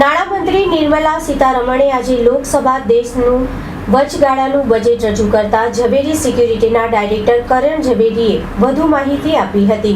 નાણામંત્રી નિર્મલા સીતારમણે આજે લોકસભા દેશનું વચગાળાનું બજેટ રજૂ કરતા ઝવેરી સિક્યુરિટીના ડાયરેક્ટર કરણ ઝવેરીએ વધુ માહિતી આપી હતી.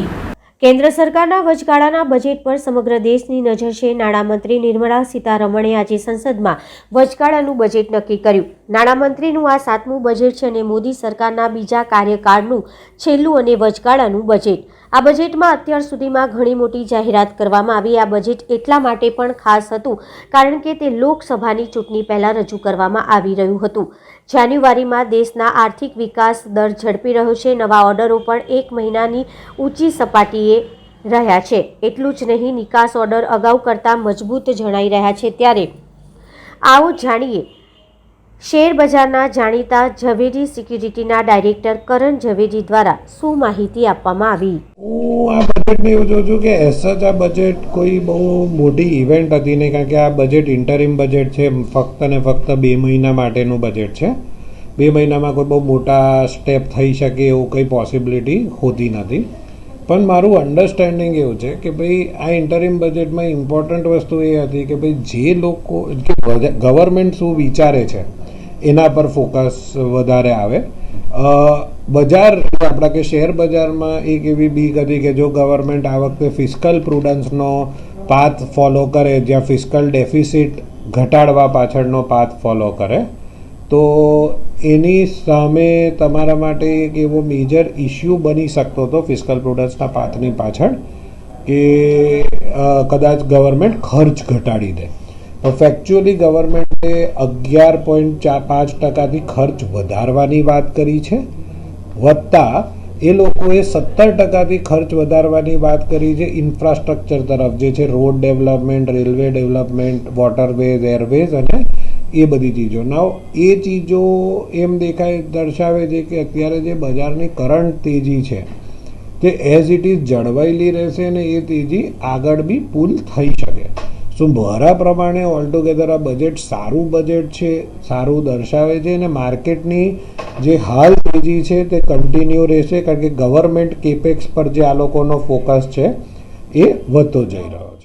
કેન્દ્ર સરકારના વચગાળાના બજેટ પર સમગ્ર દેશની નજર છે. નાણામંત્રી નિર્મલા સીતારમણે આજે સંસદમાં વચગાળાનું બજેટ નક્કી કર્યું. નાણામંત્રીનું આ સાતમું બજેટ છે અને મોદી સરકારના બીજા કાર્યકાળનું છેલ્લું અને વચગાળાનું બજેટ. આ બજેટમાં અત્યાર સુધીમાં ઘણી મોટી જાહેરાત કરવામાં આવી. આ બજેટ એટલા માટે પણ ખાસ હતું કારણ કે તે લોકસભાની ચૂંટણી પહેલાં રજૂ કરવામાં આવી રહ્યું હતું. જાન્યુઆરીમાં દેશના આર્થિક વિકાસ દર ઝડપી રહ્યો છે. નવા ઓર્ડરો પણ એક મહિનાની ઊંચી સપાટીએ રહ્યા છે. એટલું જ નહીં, નિકાસ ઓર્ડર અગાઉ કરતાં મજબૂત જણાઈ રહ્યા છે. ત્યારે આવો જાણીએ શેર બજારના જાણીતા ઝવેરી સિક્યુરિટીના ડાયરેક્ટર કરણ ઝવેરી દ્વારા શું માહિતી આપવામાં આવી? હું આ બજેટને એવું જોઉં છું કે એસ જ આ બજેટ કોઈ બહુ મોટી ઇવેન્ટ હતી નહીં, કારણ કે આ બજેટ ઇન્ટરિમ બજેટ છે ફક્ત ને ફક્ત બે મહિના માટેનું બજેટ છે. બે મહિનામાં કોઈ બહુ મોટા સ્ટેપ થઈ શકે એવું કંઈ પોસિબિલિટી હોતી નથી. પણ મારું અન્ડરસ્ટેન્ડિંગ એવું છે કે ભાઈ, આ ઇન્ટરિમ બજેટમાં ઇમ્પોર્ટન્ટ વસ્તુ એ હતી કે ભાઈ, જે લોકો ગવર્મેન્ટ શું વિચારે છે એના પર ફોકસ વધારે આવે. બજાર, આપણા કે શેર બજારમાં એક એવી બીક હતી કે જો ગવર્મેન્ટ આ વખતે ફિસ્કલ પ્રુડન્સનો પાથ ફોલો કરે, જ્યાં ફિસ્કલ ડેફિસિટ ઘટાડવા પાછળનો પાથ ફોલો કરે, તો એની સામે તમારા માટે એક એવો મેજર ઇશ્યુ બની શકતો હતો ફિસ્કલ પ્રુડન્સના પાથની પાછળ કે કદાચ ગવર્મેન્ટ ખર્ચ ઘટાડી દે. પણ ફેક્ચ્યુઅલી ગવર્મેન્ટે અગિયાર પોઈન્ટ ચાર પાંચ ટકાથી ખર્ચ વધારવાની વાત કરી છે. વત્તા એ લોકોએ સત્તર ટકાથી ખર્ચ વધારવાની વાત કરી છે ઇન્ફ્રાસ્ટ્રક્ચર તરફ, જે છે road development, railway development, waterways, airways અને એ બધી ચીજો. નાવ એ ચીજો એમ દેખાય, દર્શાવે છે કે અત્યારે જે બજારની કરંટ તેજી છે, તે એઝ ઇટ ઇઝ જળવાયેલી રહેશે અને એ તેજી આગળ બી પુલ થઈ શકે. શું મારા પ્રમાણે ઓલ ટુગેધર આ બજેટ સારું બજેટ છે, સારું દર્શાવે છે અને માર્કેટની જે હાલ તેજી છે તે કન્ટિન્યુ રહેશે કારણ કે ગવર્મેન્ટ કેપેક્સ પર જે આ લોકોનો ફોકસ છે એ વધતો જઈ રહ્યો છે.